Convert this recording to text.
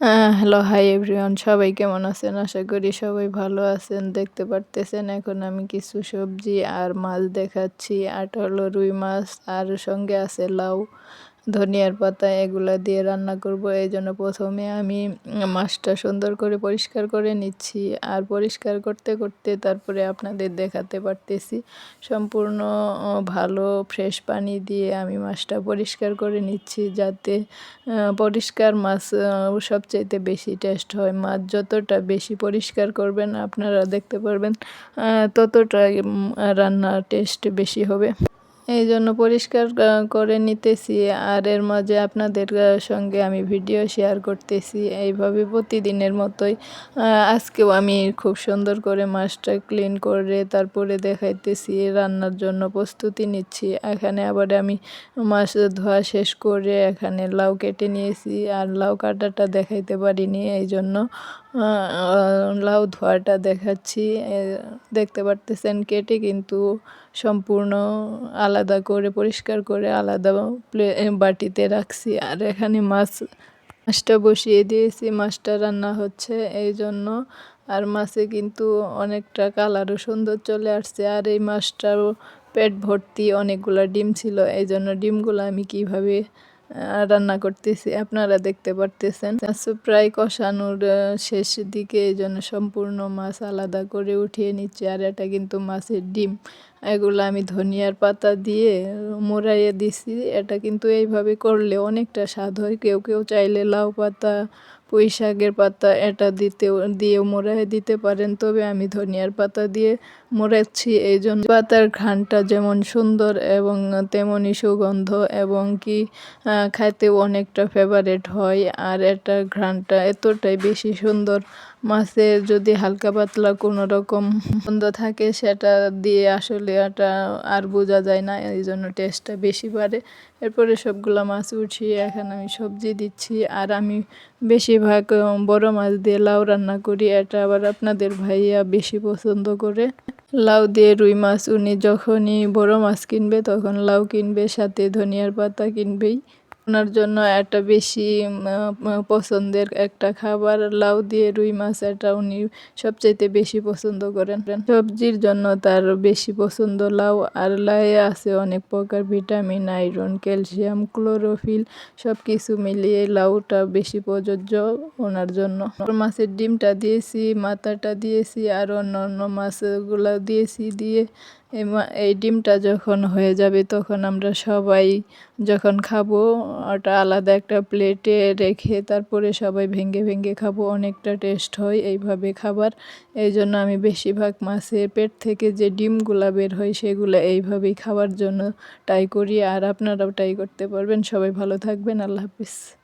Hello hi everyone সবাই কেমন আছেন? আশা করি সবাই ভালো আছেন, দেখতে পারতেছেন। এখন আমি কিছু সবজি আর মাছ দেখাচ্ছি, আটা হলো রুই মাছ, আর সঙ্গে আছে লাউ। ধনিয়ার পাতা এগুলো দিয়ে রান্না করব। এই জন্য প্রথমে আমি মাছটা সুন্দর করে পরিষ্কার করে নিচ্ছি। আর পরিষ্কার করতে করতে তারপরে আপনাদের দেখাতে পারতেছি। সম্পূর্ণ ভালো, ফ্রেশ পানি দিয়ে আমি মাছটা পরিষ্কার করে নিচ্ছি যাতে পরিষ্কার মাছ সবচাইতে বেশি টেস্ট হয়। মাছ যতটা বেশি পরিষ্কার করবেন, আপনারা দেখতে পারবেন ততটা রান্নার টেস্ট বেশি হবে। এই জন্য পরিষ্কার করে নিতেছি। আর এর মাঝে আপনাদের সঙ্গে আমি ভিডিও শেয়ার করতেছি। এইভাবে প্রতিদিনের মতোই আজকেও আমি খুব সুন্দর করে মাছটা ক্লিন করে তারপরে দেখাইতেছি, রান্নার জন্য প্রস্তুতি নিচ্ছি। এখানে আবার আমি মাছ ধোয়া শেষ করে এখানে লাউ কেটে নিয়েছি। আর লাউ কাটাটা দেখাইতে পারিনি এই জন্য লাউ ধোয়াটা দেখাচ্ছি। দেখতে পারতেছেন কেটে কিন্তু সম্পূর্ণ আলাদা করে, পরিষ্কার করে আলাদা প্লে বাটিতে রাখছি। আর এখানে মাছ, মাছটা বসিয়ে দিয়েছি। মাছটা রান্না হচ্ছে এই জন্য। আর মাছে কিন্তু অনেকটা কালারও সুন্দর চলে আসছে। আর এই মাছটারও পেট ভর্তি অনেকগুলো ডিম ছিল। এই জন্য ডিমগুলো আমি কীভাবে রান্না করতেছি, আপনারা দেখতে পারতেছেন। প্রায় কষানোর শেষ দিকে এই জন্য সম্পূর্ণ মাছ আলাদা করে উঠিয়ে নিচ্ছে। আর এটা কিন্তু মাছের ডিম। এগুলো আমি ধনিয়ার পাতা দিয়ে মোড়াইয়ে দিছি। এটা কিন্তু এইভাবে করলে অনেকটা স্বাদ হয়। কেউ কেউ চাইলে লাউ পাতা পুঁই শাকের পাতা এটা দিতেও দিয়ে মোড়াই দিতে পারেন, তবে আমি ধনিয়ার পাতা দিয়ে মোড়াচ্ছি এই জন্য পাতার ঘ্রাণটা যেমন সুন্দর এবং তেমনই সুগন্ধ এবং কি খাইতেও অনেকটা ফেভারেট হয়, আর এটার ঘ্রাণটা এতটাই বেশি সুন্দর মাছের যদি হালকা পাতলা কোনো রকম গন্ধ থাকে, সেটা দিয়ে আসলে এটা আর বোঝা যায় না, এই জন্য টেস্টটা বেশি বাড়ে। এরপরে সবগুলো মাছ উঠিয়ে এখন আমি সবজি দিচ্ছি। আর আমি বেশিরভাগ বড় মাছ দিয়ে লাউ রান্না করি, এটা আবার আপনাদের ভাইয়া বেশি পছন্দ করে। লাউ দিয়ে রুই মাছ, উনি যখনই বড় মাছ কিনবে, তখন লাউ কিনবে, সাথে ধনিয়ার পাতা কিনবেই। ওনার জন্য একটা বেশি পছন্দের একটা খাবার, লাউ দিয়ে রুই মাছ, এটা উনি সবচাইতে বেশি পছন্দ করেন। সবজির জন্য তার বেশি পছন্দ লাউ আর লাউয়ে আছে অনেক প্রকার, ভিটামিন, আয়রন, ক্যালসিয়াম, ক্লোরোফিল সব কিছু মিলিয়ে লাউটা বেশি প্রযোজ্য ওনার জন্য। মাছের ডিমটা দিয়েছি, মাথাটা দিয়েছি, আর অন্য অন্য মাছগুলো দিয়েছি, দিয়ে এই ডিমটা যখন হয়ে যাবে তখন আমরা সবাই যখন খাব, ওটা আলাদা একটা প্লেটে রেখে তারপরে সবাই ভেঙে ভেঙে খাব, অনেকটা টেস্ট হয় এইভাবে খাবার। এই জন্য আমি বেশিরভাগ মাছের পেট থেকে যে ডিমগুলা বের হয় সেগুলো এইভাবেই খাওয়ার জন্য ট্রাই করি, আর আপনারাও ট্রাই করতে পারবেন। সবাই ভালো থাকবেন, আল্লাহ হাফিজ।